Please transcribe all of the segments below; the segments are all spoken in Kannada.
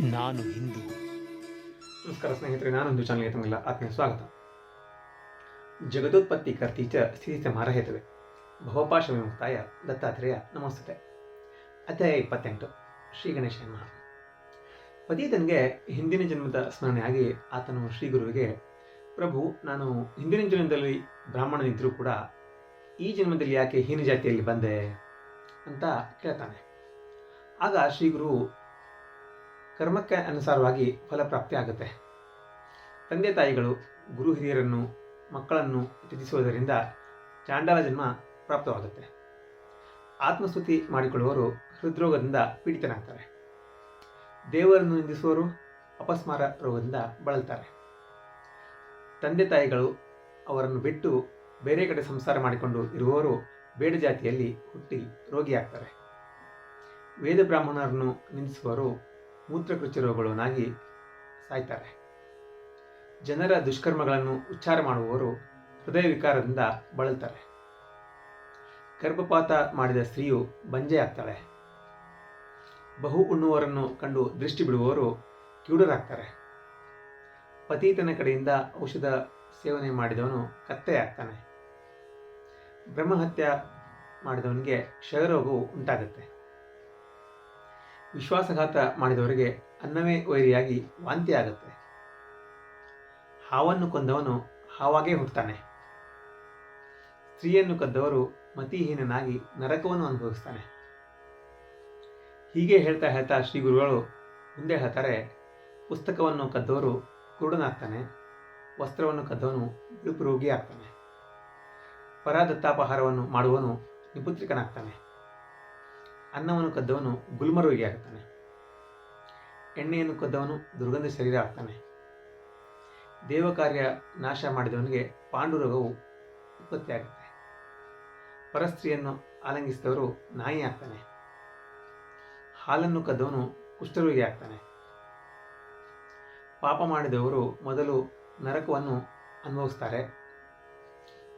ನಾನು ಹಿಂದೂ. ನಮಸ್ಕಾರ ಸ್ನೇಹಿತರೆ, ನಾನೊಂದು ಚಾನಲ್ಗೆ ತಮಗೆಲ್ಲ ಆತ್ಮೀಯ ಸ್ವಾಗತ. ಜಗದೋತ್ಪತ್ತಿ ಕರ್ತೀಚ ಸ್ಥಿತಿ ಸಮಾರ ಮಾರಹೇತವೆ ಭವಪಾಶ ವಿಮುಕ್ತಾಯ ದತ್ತಾತ್ರೇಯ ನಮಸ್ತೆ ಅಧ್ಯಾಯ ಇಪ್ಪತ್ತೆಂಟು, ಶ್ರೀ ಗಣೇಶ ನಮಃ. ಪತೀತನಿಗೆ ಹಿಂದಿನ ಜನ್ಮದ ಸ್ಮರಣೆಯಾಗಿ ಆತನು ಶ್ರೀ ಗುರುವಿಗೆ, ಪ್ರಭು, ನಾನು ಹಿಂದಿನ ಜನ್ಮದಲ್ಲಿ ಬ್ರಾಹ್ಮಣನಿದ್ದರೂ ಕೂಡ ಈ ಜನ್ಮದಲ್ಲಿ ಯಾಕೆ ಹೀನ ಜಾತಿಯಲ್ಲಿ ಬಂದೆ? ಅಂತ ಕೇಳ್ತಾನೆ. ಆಗ ಶ್ರೀ ಗುರು ಕರ್ಮಕ್ಕೆ ಅನುಸಾರವಾಗಿ ಫಲಪ್ರಾಪ್ತಿ ಆಗುತ್ತೆ ತಂದೆ ತಾಯಿಗಳು, ಗುರು ಹಿರಿಯರನ್ನು, ಮಕ್ಕಳನ್ನು ತ್ಯಜಿಸುವುದರಿಂದ ಚಾಂಡಾಲ ಜನ್ಮ ಪ್ರಾಪ್ತವಾಗುತ್ತೆ. ಆತ್ಮಸ್ತುತಿ ಮಾಡಿಕೊಳ್ಳುವವರು ಹೃದ್ರೋಗದಿಂದ ಪೀಡಿತನಾಗ್ತಾರೆ. ದೇವರನ್ನು ನಿಂದಿಸುವವರು ಅಪಸ್ಮಾರ ರೋಗದಿಂದ ಬಳಲ್ತಾರೆ. ತಂದೆ ತಾಯಿಗಳು ಅವರನ್ನು ಬಿಟ್ಟು ಬೇರೆ ಕಡೆ ಸಂಸಾರ ಮಾಡಿಕೊಂಡು ಇರುವವರು ಬೇಡ ಜಾತಿಯಲ್ಲಿ ಹುಟ್ಟಿ ರೋಗಿಯಾಗ್ತಾರೆ. ವೇದ ಬ್ರಾಹ್ಮಣರನ್ನು ನಿಂದಿಸುವವರು ಮೂತ್ರಕೃಚಿ ರೋಗಗಳನ್ನಾಗಿ ಸಾಯ್ತಾರೆ. ಜನರ ದುಷ್ಕರ್ಮಗಳನ್ನು ಉಚ್ಚಾರ ಮಾಡುವವರು ಹೃದಯ ವಿಕಾರದಿಂದ ಬಳಲ್ತಾರೆ. ಗರ್ಭಪಾತ ಮಾಡಿದ ಸ್ತ್ರೀಯು ಬಂಜೆಯಾಗ್ತಾಳೆ. ಬಹು ಉಣ್ಣುವರನ್ನು ಕಂಡು ದೃಷ್ಟಿ ಬಿಡುವವರು ಕಿವುಡರಾಗ್ತಾರೆ. ಪತೀತನ ಕಡೆಯಿಂದ ಔಷಧ ಸೇವನೆ ಮಾಡಿದವನು ಕತ್ತೆಯಾಗ್ತಾನೆ. ಬ್ರಹ್ಮಹತ್ಯ ಮಾಡಿದವನಿಗೆ ಕ್ಷಯರೋಗವು ಉಂಟಾಗುತ್ತೆ. ವಿಶ್ವಾಸಘಾತ ಮಾಡಿದವರಿಗೆ ಅನ್ನವೇ ವೈರಿಯಾಗಿ ವಾಂತಿ ಆಗುತ್ತೆ ಹಾವನ್ನು ಕೊಂದವನು ಹಾವಾಗೇ ಹುಟ್ಟುತ್ತಾನೆ ಸ್ತ್ರೀಯನ್ನು ಕದ್ದವರು ಮತಿಹೀನನಾಗಿ ನರಕವನ್ನು ಅನುಭವಿಸ್ತಾನೆ. ಹೀಗೆ ಹೇಳ್ತಾ ಹೇಳ್ತಾ ಶ್ರೀ ಗುರುಗಳು ಮುಂದೆ ಹೇಳ್ತಾರೆ, ಪುಸ್ತಕವನ್ನು ಕದ್ದವರು ಕುರುಡನಾಗ್ತಾನೆ, ವಸ್ತ್ರವನ್ನು ಕದ್ದವನು ಬಿಳುಪು ರೋಗಿ ಆಗ್ತಾನೆ ಪರಾದತ್ತಾಪಹಾರವನ್ನು ಮಾಡುವನು ನಿಪುತ್ರಿಕನಾಗ್ತಾನೆ. ಅನ್ನವನ್ನು ಕದ್ದವನು ಗುಲ್ಮರೋಗಿ ಆಗ್ತಾನೆ ಎಣ್ಣೆಯನ್ನು ಕದ್ದವನು ದುರ್ಗಂಧ ಶರೀರ ಆಗ್ತಾನೆ ದೇವಕಾರ್ಯ ನಾಶ ಮಾಡಿದವನಿಗೆ ಪಾಂಡುರೋಗವು ಉತ್ಪತ್ತಿಯಾಗುತ್ತೆ ಪರಸ್ತ್ರೀಯನ್ನು ಆಲಂಗಿಸಿದವರು ನಾಯಿ ಆಗ್ತಾನೆ. ಹಾಲನ್ನು ಕದ್ದವನು ಕುಷ್ಠರೋಗಿ ಆಗ್ತಾನೆ. ಪಾಪ ಮಾಡಿದವರು ಮೊದಲು ನರಕವನ್ನು ಅನುಭವಿಸ್ತಾರೆ.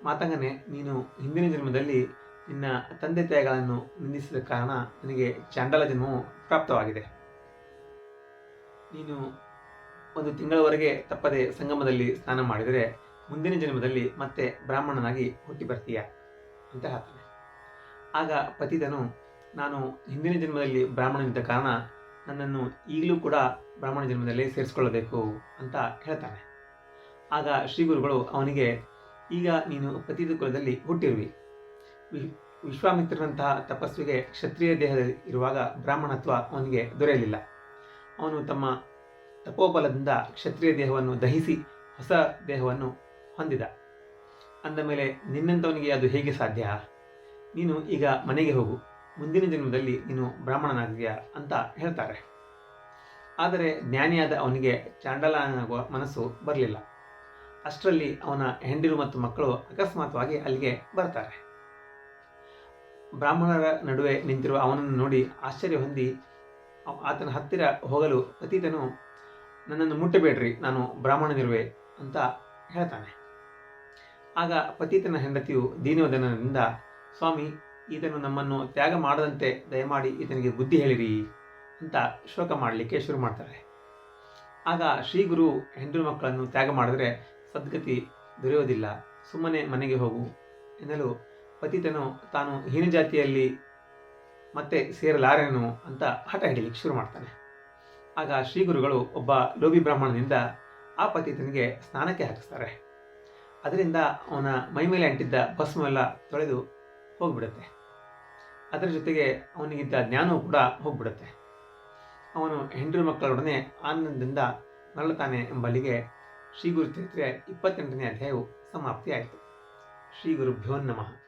ಮಾತಂಗನೆ, ನೀನು ಹಿಂದಿನ ಜನ್ಮದಲ್ಲಿ ನಿನ್ನ ತಂದೆ ತಾಯಿಗಳನ್ನು ನಿಂದಿಸಿದ ಕಾರಣ ನಿನಗೆ ಚಾಂಡಲ ಜನ್ಮವು ಪ್ರಾಪ್ತವಾಗಿದೆ. ನೀನು ಒಂದು ತಿಂಗಳವರೆಗೆ ತಪ್ಪದೆ ಸಂಗಮದಲ್ಲಿ ಸ್ನಾನ ಮಾಡಿದರೆ ಮುಂದಿನ ಜನ್ಮದಲ್ಲಿ ಮತ್ತೆ ಬ್ರಾಹ್ಮಣನಾಗಿ ಹುಟ್ಟಿ ಬರ್ತೀಯ, ಅಂತ ಹೇಳ್ತಾನೆ. ಆಗ ಪತಿತನು, ನಾನು ಹಿಂದಿನ ಜನ್ಮದಲ್ಲಿ ಬ್ರಾಹ್ಮಣನಿದ್ದ ಕಾರಣ ನನ್ನನ್ನು ಈಗಲೂ ಕೂಡ ಬ್ರಾಹ್ಮಣ ಜನ್ಮದಲ್ಲಿ ಸೇರಿಸ್ಕೊಳ್ಳಬೇಕು, ಅಂತ ಹೇಳ್ತಾನೆ. ಆಗ ಶ್ರೀ ಗುರುಗಳು ಅವನಿಗೆ, ಈಗ ನೀನು ಪತಿತ ಕುಲದಲ್ಲಿ ಹುಟ್ಟಿರುವಿ. ವಿಶ್ವಾಮಿತ್ರನಂತಹ ತಪಸ್ವಿಗೆ ಕ್ಷತ್ರಿಯ ದೇಹದಲ್ಲಿ ಇರುವಾಗ ಬ್ರಾಹ್ಮಣತ್ವ ಅವನಿಗೆ ದೊರೆಯಲಿಲ್ಲ. ಅವನು ತಮ್ಮ ತಪೋಬಲದಿಂದ ಕ್ಷತ್ರಿಯ ದೇಹವನ್ನು ದಹಿಸಿ ಹೊಸ ದೇಹವನ್ನು ಹೊಂದಿದ. ಅಂದ ಮೇಲೆ ನಿನ್ನಂಥವನಿಗೆ ಅದು ಹೇಗೆ ಸಾಧ್ಯ? ನೀನು ಈಗ ಮನೆಗೆ ಹೋಗು. ಮುಂದಿನ ಜನ್ಮದಲ್ಲಿ ನೀನು ಬ್ರಾಹ್ಮಣನಾಗಿದೆಯಾ ಅಂತ ಹೇಳ್ತಾರೆ. ಆದರೆ ಜ್ಞಾನಿಯಾದ ಅವನಿಗೆ ಚಾಂಡಲಾನಾಗುವ ಮನಸ್ಸು ಬರಲಿಲ್ಲ. ಅಷ್ಟರಲ್ಲಿ ಅವನ ಹೆಂಡಿರು ಮತ್ತು ಮಕ್ಕಳು ಅಕಸ್ಮಾತ್ವಾಗಿ ಅಲ್ಲಿಗೆ ಬರ್ತಾರೆ ಬ್ರಾಹ್ಮಣರ ನಡುವೆ ನಿಂತಿರುವ ಅವನನ್ನು ನೋಡಿ ಆಶ್ಚರ್ಯ ಹೊಂದಿ ಆತನ ಹತ್ತಿರ ಹೋಗಲು ಅತೀತನು, ನನ್ನನ್ನು ಮುಟ್ಟಬೇಡ್ರಿ, ನಾನು ಬ್ರಾಹ್ಮಣನಿರುವೆ ಅಂತ ಹೇಳ್ತಾನೆ. ಆಗ ಪತೀತನ ಹೆಂಡತಿಯು ದೀನವದನದಿಂದ ಸ್ವಾಮಿ, ಈತನು ನಮ್ಮನ್ನು ತ್ಯಾಗ ಮಾಡದಂತೆ ದಯಮಾಡಿ ಈತನಿಗೆ ಬುದ್ಧಿ ಹೇಳಿರಿ ಅಂತ ಶೋಕ ಮಾಡಲಿಕ್ಕೆ ಶುರು ಮಾಡ್ತಾರೆ. ಆಗ ಶ್ರೀ ಗುರು ಹೆಂಡರು ಮಕ್ಕಳನ್ನು ತ್ಯಾಗ ಮಾಡಿದ್ರೆ ಸದ್ಗತಿ ದೊರೆಯೋದಿಲ್ಲ, ಸುಮ್ಮನೆ ಮನೆಗೆ ಹೋಗು ಎನ್ನಲು ಪತಿತನು ತಾನು ಹೀನ ಜಾತಿಯಲ್ಲಿ ಮತ್ತೆ ಸೇರಲಾರೆನು ಅಂತ ಹಠ ಹಿಡಿಲಿಕ್ಕೆ ಶುರು ಮಾಡ್ತಾನೆ. ಆಗ ಶ್ರೀ ಗುರುಗಳು ಒಬ್ಬ ಲೋಭಿ ಬ್ರಾಹ್ಮಣನಿಂದ ಆ ಪತಿತನಿಗೆ ಸ್ನಾನಕ್ಕೆ ಹಾಕಿಸ್ತಾರೆ. ಅದರಿಂದ ಅವನ ಮೈ ಮೇಲೆ ಅಂಟಿದ್ದ ಭಸ್ಮೆಲ್ಲ ತೊಳೆದು ಹೋಗ್ಬಿಡುತ್ತೆ. ಅದರ ಜೊತೆಗೆ ಅವನಿಗಿದ್ದ ಜ್ಞಾನವೂ ಕೂಡ ಹೋಗ್ಬಿಡುತ್ತೆ. ಅವನು ಹೆಂಡರು ಮಕ್ಕಳೊಡನೆ ಆನಂದದಿಂದ ನರಳುತ್ತಾನೆ ಎಂಬಲ್ಲಿಗೆ ಶ್ರೀಗುರು ಚರಿತ್ರೆ ಇಪ್ಪತ್ತೆಂಟನೇ ಅಧ್ಯಾಯವು ಸಮಾಪ್ತಿಯಾಯಿತು. ಶ್ರೀ ಗುರುಭ್ಯೋ ನಮಃ.